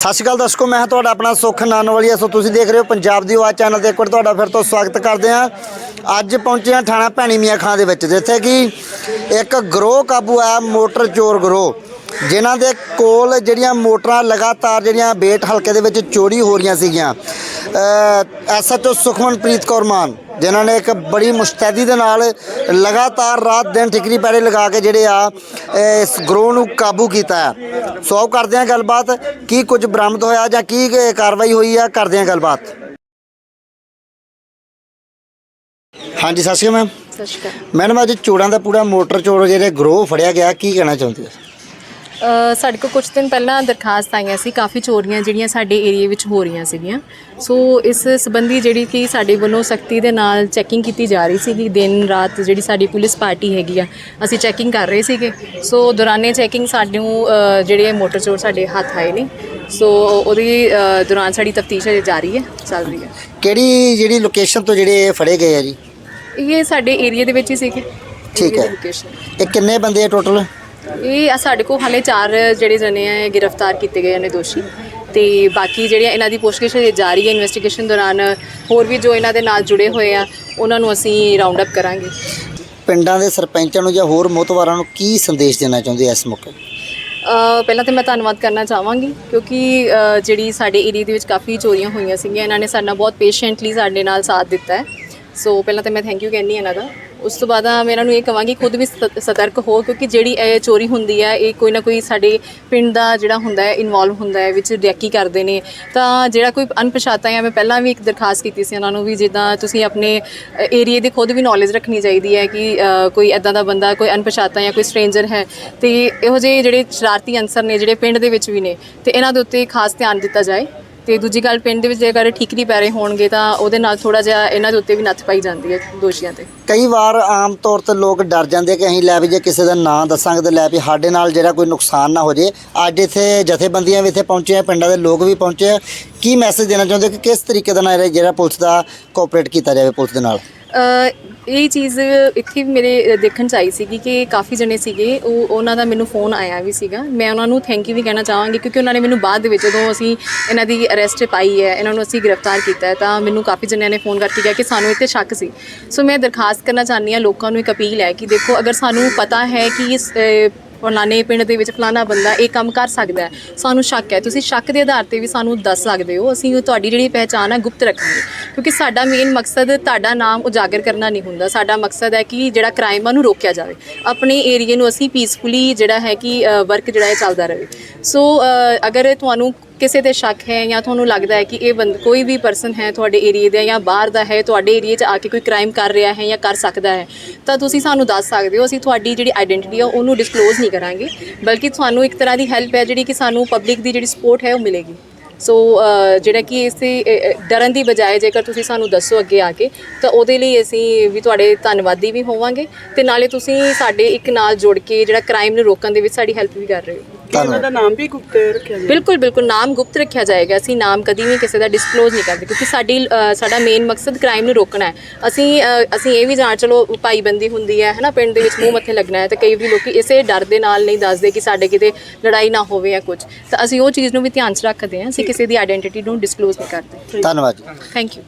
ਸਤਿ ਸ਼੍ਰੀ ਅਕਾਲ ਦਰਸ਼ਕੋ, ਮੈਂ ਹਾਂ ਤੁਹਾਡਾ ਆਪਣਾ ਸੁਖ ਨਾਨਵਾਲੀਆ। ਸੋ ਤੁਸੀਂ ਦੇਖ ਰਹੇ ਹੋ ਪੰਜਾਬ ਦੀ ਆਵਾਜ਼ ਚੈਨਲ ਤੇ। ਇੱਕ ਵਾਰ ਤੁਹਾਡਾ ਫਿਰ ਤੋਂ ਸਵਾਗਤ ਕਰਦੇ ਹਾਂ। ਅੱਜ ਪਹੁੰਚੇ ਹਾਂ ਥਾਣਾ ਭੈਣੀ ਮੀਆਂ ਖਾਂ ਦੇ ਵਿੱਚ, ਜਿੱਥੇ ਕਿ ਇੱਕ ਗਰੋਹ ਕਾਬੂ ਆਇਆ ਮੋਟਰ ਚੋਰ ਗਰੋਹ, ਜਿਨ੍ਹਾਂ ਦੇ ਕੋਲ ਜਿਹੜੀਆਂ ਮੋਟਰਾਂ ਲਗਾਤਾਰ ਜਿਹੜੀਆਂ ਬੇਟ ਹਲਕੇ ਦੇ ਵਿੱਚ ਚੋਰੀ ਹੋ ਰਹੀਆਂ ਸੀਗੀਆਂ। ਐਸਐਚਓ ਸੁਖਮਨਪ੍ਰੀਤ ਕੌਰ ਮਾਨ ਜਿਨ੍ਹਾਂ ਨੇ ਇੱਕ ਬੜੀ ਮੁਸ਼ਤੈਦੀ ਦੇ ਨਾਲ ਲਗਾਤਾਰ ਰਾਤ ਦਿਨ ਠਿਕਰੀ ਪੈਰੇ ਲਗਾ ਕੇ ਜਿਹੜੇ ਆ ਇਸ ਗਰੋਹ ਨੂੰ ਕਾਬੂ ਕੀਤਾ ਹੈ। ਸੋ ਕਰਦੇ ਹਾਂ ਗੱਲਬਾਤ ਕੀ ਕੁਝ ਬਰਾਮਦ ਹੋਇਆ ਜਾਂ ਕੀ ਕਾਰਵਾਈ ਹੋਈ ਆ ਕਰਦੇ ਹਾਂ ਗੱਲਬਾਤ। ਹਾਂਜੀ ਸਤਿ ਸ਼੍ਰੀ ਅਕਾਲ ਮੈਮ। ਸਤਿ ਸ਼੍ਰੀ ਅਕਾਲ। ਮੈਡਮ ਅੱਜ ਚੋੜਾਂ ਦਾ ਪੂਰਾ ਮੋਟਰ ਚੋਰ ਜਿਹੜੇ ਗਰੋਹ ਫੜਿਆ ਗਿਆ ਕੀ ਕਹਿਣਾ ਚਾਹੁੰਦੇ ਹੋ? ਸਾਡੇ ਕੋਲ ਕੁਝ ਦਿਨ ਪਹਿਲਾਂ ਦਰਖਾਸਤ ਆਈਆਂ ਸੀ ਕਾਫੀ ਚੋਰੀਆਂ ਜਿਹੜੀਆਂ ਸਾਡੇ ਏਰੀਏ ਵਿੱਚ ਹੋ ਰਹੀਆਂ ਸੀਗੀਆਂ। ਸੋ ਇਸ ਸੰਬੰਧੀ ਜਿਹੜੀ ਕਿ ਸਾਡੇ ਵੱਲੋਂ ਸਖਤੀ ਦੇ ਨਾਲ ਚੈਕਿੰਗ ਕੀਤੀ ਜਾ ਰਹੀ ਸੀਗੀ। ਦਿਨ ਰਾਤ ਜਿਹੜੀ ਸਾਡੀ ਪੁਲਿਸ ਪਾਰਟੀ ਹੈਗੀ ਆ ਅਸੀਂ ਚੈਕਿੰਗ ਕਰ ਰਹੇ ਸੀਗੇ। ਸੋ ਦੌਰਾਨੇ ਚੈਕਿੰਗ ਸਾਨੂੰ ਜਿਹੜੇ ਮੋਟਰ ਚੋਰ ਸਾਡੇ ਹੱਥ ਆਏ ਨੇ। ਸੋ ਉਹਦੀ ਦੌਰਾਨ ਸਾਡੀ ਤਫਤੀਸ਼ ਜਾਰੀ ਹੈ ਚੱਲ ਰਹੀ ਹੈ। ਕਿਹੜੀ ਜਿਹੜੀ ਲੋਕੇਸ਼ਨ ਤੋਂ ਜਿਹੜੇ ਫੜੇ ਗਏ ਆ ਜੀ? ਇਹ ਸਾਡੇ ਏਰੀਏ ਦੇ ਵਿੱਚ ਹੀ ਸੀਗੇ। ਠੀਕ ਹੈ। ਇਹ ਕਿੰਨੇ ਬੰਦੇ ਆ ਟੋਟਲ ਇਹ ਸਾਡੇ ਕੋਲ ਹਾਲੇ ਚਾਰ ਜਿਹੜੇ ਜਣੇ ਆ ਗ੍ਰਿਫਤਾਰ ਕੀਤੇ ਗਏ ਨੇ ਦੋਸ਼ੀ। ਤੇ ਬਾਕੀ ਜਿਹੜੀਆਂ ਇਹਨਾਂ ਦੀ ਪੁੱਛਗਿੱਛ ਜਾਰੀ ਹੈ ਇਨਵੈਸਟੀਗੇਸ਼ਨ ਦੌਰਾਨ ਹੋਰ ਵੀ ਜੋ ਇਹਨਾਂ ਦੇ ਨਾਲ ਜੁੜੇ ਹੋਏ ਆ ਉਹਨਾਂ ਨੂੰ ਅਸੀਂ ਰਾਉਂਡ ਅਪ ਕਰਾਂਗੇ। ਪਿੰਡਾਂ ਦੇ ਸਰਪੰਚਾਂ ਨੂੰ ਜਾਂ ਹੋਰ ਮੋਤਵਾਰਾਂ ਨੂੰ ਕੀ ਸੰਦੇਸ਼ ਦੇਣਾ ਚਾਹੁੰਦੇ ਇਸ ਮੌਕੇ? ਪਹਿਲਾਂ ਤਾਂ ਮੈਂ ਧੰਨਵਾਦ ਕਰਨਾ ਚਾਹਾਂਗੀ ਕਿਉਂਕਿ ਜਿਹੜੀ ਸਾਡੇ ਏਰੀਆ ਦੇ ਵਿੱਚ ਕਾਫੀ ਚੋਰੀਆਂ ਹੋਈਆਂ ਸੀਗੀਆਂ ਇਹਨਾਂ ਨੇ ਸਾਡੇ ਬਹੁਤ ਪੇਸ਼ੈਂਟਲੀ ਸਾਡੇ ਨਾਲ ਸਾਥ ਦਿੱਤਾ ਹੈ। ਸੋ ਪਹਿਲਾਂ ਤਾਂ ਮੈਂ ਥੈਂਕ ਯੂ ਕਹਿੰਦੀ ਹਾਂ ਇਹਨਾਂ ਦਾ। ਉਸ ਤੋਂ ਬਾਅਦ ਮੈਂ ਇਹਨਾਂ ਨੂੰ ਇਹ ਕਹਾਂਗੀ ਖੁਦ ਵੀ ਸਤ- ਸਤਰਕ ਹੋ ਕਿਉਂਕਿ ਜਿਹੜੀ ਇਹ ਚੋਰੀ ਹੁੰਦੀ ਹੈ ਇਹ ਕੋਈ ਨਾ ਕੋਈ ਸਾਡੇ ਪਿੰਡ ਦਾ ਜਿਹੜਾ ਹੁੰਦਾ ਹੈ ਇਨਵੋਲਵ ਹੁੰਦਾ ਹੈ ਵਿੱਚ ਡੈਕੀ ਕਰਦੇ ਨੇ। ਤਾਂ ਜਿਹੜਾ ਕੋਈ ਅਣਪਛਾਤਾ ਹੈ ਮੈਂ ਪਹਿਲਾਂ ਵੀ ਇੱਕ ਦਰਖਾਸਤ ਕੀਤੀ ਸੀ ਉਹਨਾਂ ਨੂੰ ਵੀ ਜਿੱਦਾਂ ਤੁਸੀਂ ਆਪਣੇ ਏਰੀਏ ਦੀ ਖੁਦ ਵੀ ਨੌਲੇਜ ਰੱਖਣੀ ਚਾਹੀਦੀ ਹੈ ਕਿ ਅ, ਕੋਈ ਐਦਾਂ ਦਾ ਬੰਦਾ ਕੋਈ ਅਣਪਛਾਤਾ ਜਾਂ ਕੋਈ ਸਟ੍ਰੇਂਜਰ ਹੈ। ਤੇ ਇਹੋ ਜਿਹੇ ਜਿਹੜੇ ਸ਼ਰਾਰਤੀ ਅਨਸਰ ਨੇ ਜਿਹੜੇ ਪਿੰਡ ਦੇ ਵਿੱਚ ਵੀ ਨੇ ਤੇ ਇਹਨਾਂ ਦੇ ਉੱਤੇ ਖਾਸ ਧਿਆਨ ਦਿੱਤਾ ਜਾਏ। ਤੇ ਦੂਜੀ ਗੱਲ ਪਿੰਡ ਦੇ ਵਿੱਚ ਜੇਕਰ ਠੀਕਰੀ ਪੈ ਰਹੇ ਹੋਣਗੇ ਤਾਂ ਉਹਦੇ ਨਾਲ ਥੋੜਾ ਜਿਹਾ ਇਹਨਾਂ ਦੇ ਉੱਤੇ ਵੀ ਨੱਥ ਪਾਈ ਜਾਂਦੀ ਹੈ ਦੋਸ਼ੀਆਂ ਤੇ। ਕਈ ਵਾਰ ਆਮ ਤੌਰ ਤੇ ਲੋਕ ਡਰ ਜਾਂਦੇ ਕਿ ਅਸੀਂ ਲੈ ਵੀ ਜੇ ਕਿਸੇ ਦਾ ਨਾਂ ਦੱਸਾਂਗੇ ਤੇ ਲੈ ਵੀ ਸਾਡੇ ਨਾਲ ਜਿਹੜਾ ਕੋਈ ਨੁਕਸਾਨ ਨਾ ਹੋ ਜੇ। ਅੱਜ ਇੱਥੇ ਜਥੇਬੰਦੀਆਂ ਵੀ ਇੱਥੇ ਪਹੁੰਚੇ ਆ, ਪਿੰਡਾਂ ਦੇ ਲੋਕ ਵੀ ਪਹੁੰਚੇ ਆ। ਕੀ ਮੈਸੇਜ ਦੇਣਾ ਚਾਹੁੰਦੇ ਕਿ ਕਿਸ ਤਰੀਕੇ ਦੇ ਨਾਲ ਇਹ ਜਿਹੜਾ ਪੁਲਿਸ ਦਾ ਕੋਆਪਰੇਟ ਕੀਤਾ ਜਾਵੇ ਪੁਲਿਸ ਦੇ ਨਾਲ? ਇਹ ਚੀਜ਼ ਇੱਥੇ ਵੀ ਮੇਰੇ ਦੇਖਣ ਚ ਆਈ ਸੀਗੀ ਕਿ ਕਾਫੀ ਜਣੇ ਸੀਗੇ, ਉਹ, ਉਹਨਾਂ ਦਾ ਮੈਨੂੰ ਫੋਨ ਆਇਆ ਵੀ ਸੀਗਾ। ਮੈਂ ਉਹਨਾਂ ਨੂੰ ਥੈਂਕ ਯੂ ਵੀ ਕਹਿਣਾ ਚਾਹਾਂਗੀ ਕਿਉਂਕਿ ਉਹਨਾਂ ਨੇ ਮੈਨੂੰ ਬਾਅਦ ਦੇ ਵਿੱਚ ਜਦੋਂ ਅਸੀਂ ਇਹਨਾਂ ਦੀ ਅਰੈਸਟ ਪਾਈ ਹੈ, ਇਹਨਾਂ ਨੂੰ ਅਸੀਂ ਗ੍ਰਿਫਤਾਰ ਕੀਤਾ ਹੈ, ਤਾਂ ਮੈਨੂੰ ਕਾਫੀ ਜਣਿਆਂ ਨੇ ਫੋਨ ਕਰਕੇ ਕਿਹਾ ਕਿ ਸਾਨੂੰ ਇੱਥੇ ਸ਼ੱਕ ਸੀ। ਸੋ ਮੈਂ ਦਰਖਾਸਤ ਕਰਨਾ ਚਾਹੁੰਦੀ ਹਾਂ ਲੋਕਾਂ ਨੂੰ ਇੱਕ ਅਪੀਲ ਹੈ ਕਿ ਦੇਖੋ, ਅਗਰ ਸਾਨੂੰ ਪਤਾ ਹੈ ਕਿ ਇਸ ਫਲਾਣੇ ਪਿੰਡ ਦੇ ਵਿੱਚ ਫਲਾਣਾ ਬੰਦਾ ਇਹ ਕੰਮ ਕਰ ਸਕਦਾ ਹੈ। ਸਾਨੂੰ ਸ਼ੱਕ ਹੈ। ਤੁਸੀਂ ਸ਼ੱਕ ਦੇ ਆਧਾਰ ਤੇ ਵੀ ਸਾਨੂੰ ਦੱਸ ਸਕਦੇ ਹੋ। ਅਸੀਂ ਤੁਹਾਡੀ ਜਿਹੜੀ ਪਹਿਚਾਣ ਹੈ ਗੁਪਤ ਰੱਖਾਂਗੇ। ਕਿਉਂਕਿ ਸਾਡਾ ਮੇਨ ਮਕਸਦ ਤੁਹਾਡਾ ਨਾਮ ਉਜਾਗਰ ਕਰਨਾ ਨਹੀਂ ਹੁੰਦਾ। ਸਾਡਾ ਮਕਸਦ ਹੈ ਕਿ ਜਿਹੜਾ ਕ੍ਰਾਈਮ ਆ ਨੂੰ ਰੋਕਿਆ ਜਾਵੇ। ਆਪਣੇ ਏਰੀਏ ਨੂੰ ਅਸੀਂ ਪੀਸਫੁਲੀ ਜਿਹੜਾ ਹੈ ਕਿ ਵਰਕ ਜਿਹੜਾ ਹੈ, ਚੱਲਦਾ ਰਹੇ। ਸੋ ਅਗਰ ਤੁਹਾਨੂੰ ਕਿਸੇ ਤੇ ਸ਼ੱਕ ਹੈ ਜਾਂ ਤੁਹਾਨੂੰ ਲੱਗਦਾ ਹੈ ਕਿ ਇਹ ਬੰਦ ਕੋਈ ਵੀ ਪਰਸਨ ਹੈ ਤੁਹਾਡੇ ਏਰੀਏ ਦਾ ਜਾਂ ਬਾਹਰ ਦਾ ਹੈ, ਤੁਹਾਡੇ ਏਰੀਏ 'ਚ ਆ ਕੇ ਕੋਈ ਕ੍ਰਾਈਮ ਕਰ ਰਿਹਾ ਹੈ ਜਾਂ ਕਰ ਸਕਦਾ ਹੈ, ਤਾਂ ਤੁਸੀਂ ਸਾਨੂੰ ਦੱਸ ਸਕਦੇ ਹੋ, ਅਸੀਂ ਤੁਹਾਡੀ ਜਿਹੜੀ ਆਇਡੈਂਟੀਟੀ ਆ ਉਹਨੂੰ ਡਿਸਕਲੋਜ਼ ਨਹੀਂ ਕਰਾਂਗੇ, ਬਲਕਿ ਤੁਹਾਨੂੰ ਇੱਕ ਤਰ੍ਹਾਂ ਦੀ ਹੈਲਪ ਹੈ ਜਿਹੜੀ ਕਿ ਸਾਨੂੰ ਪਬਲਿਕ ਦੀ ਜਿਹੜੀ ਸਪੋਰਟ ਹੈ ਉਹ ਮਿਲੇਗੀ। ਸੋ ਜਿਹੜਾ ਕਿ ਇਸੇ ਡਰਨ ਦੀ ਬਜਾਏ ਜੇਕਰ ਤੁਸੀਂ ਸਾਨੂੰ ਦੱਸੋ ਅੱਗੇ ਆ ਕੇ, ਤਾਂ ਉਹਦੇ ਲਈ ਅਸੀਂ ਵੀ ਤੁਹਾਡੇ ਧੰਨਵਾਦੀ ਵੀ ਹੋਵਾਂਗੇ, ਤੇ ਨਾਲੇ ਤੁਸੀਂ ਸਾਡੇ ਇੱਕ ਨਾਲ ਜੁੜ ਕੇ ਜਿਹੜਾ ਕ੍ਰਾਈਮ ਨੂੰ ਰੋਕਣ ਦੇ ਵਿੱਚ ਸਾਡੀ ਹੈਲਪ ਵੀ ਕਰ ਰਹੇ ਹੋ। ਇਹਨਾਂ ਦਾ ਨਾਮ ਵੀ ਗੁਪਤ ਰੱਖਿਆ ਬਿਲਕੁਲ ਬਿਲਕੁਲ ਨਾਮ ਗੁਪਤ ਰੱਖਿਆ ਜਾਏਗਾ। ਅਸੀਂ ਨਾਮ ਕਦੀ ਵੀ ਕਿਸੇ ਦਾ ਡਿਸਕਲੋਜ਼ ਨਹੀਂ ਕਰਦੇ ਕਿਉਂਕਿ ਸਾਡੀ ਸਾਡਾ ਮੇਨ ਮਕਸਦ ਕ੍ਰਾਈਮ ਨੂੰ ਰੋਕਣਾ ਹੈ। ਅਸੀਂ ਅਸੀਂ ਇਹ ਵੀ ਜਾਣ ਚਲੋ ਭਾਈਬੰਦੀ ਹੁੰਦੀ ਹੈ ਹਨਾ ਪਿੰਡ ਦੇ ਵਿੱਚ ਮੂੰਹ ਮੱਥੇ ਲੱਗਣਾ ਹੈ ਤੇ ਕਈ ਵੀ ਲੋਕੀ ਇਸੇ ਡਰ ਦੇ ਨਾਲ ਨਹੀਂ ਦੱਸਦੇ ਕਿ ਸਾਡੇ ਕਿਤੇ ਲੜਾਈ ਨਾ ਹੋਵੇ ਜਾਂ ਕੁਝ ਤਾਂ ਅਸੀਂ ਉਹ ਚੀਜ਼ ਨੂੰ ਵੀ ਧਿਆਨ 'ਚ ਰੱਖਦੇ ਹਾਂ ਅਸੀਂ ਕਿਸੇ ਦੀ ਆਇਡੈਂਟੀਟੀ ਨੂੰ ਡਿਸਕਲੋਜ਼ ਨਹੀਂ ਕਰਦੇ। ਧੰਨਵਾਦ ਜੀ। Thank you